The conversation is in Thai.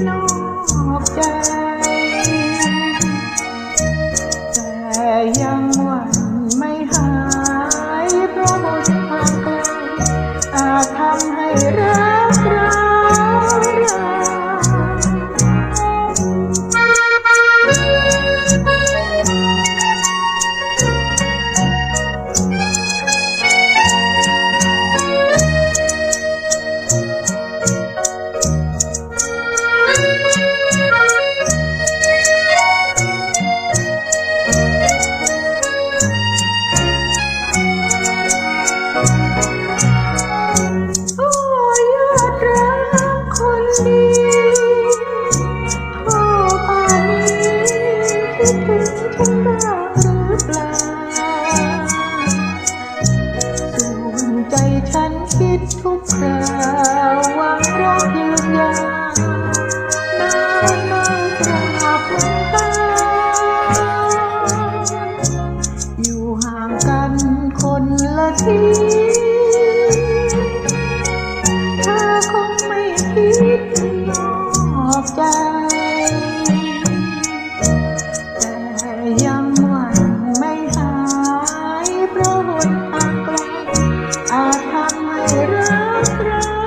nó chết ฉันคิดทุกคราวว่ารักยืนยาวนานกระหันตาอยู่ห่างกันคนละที่ Christ.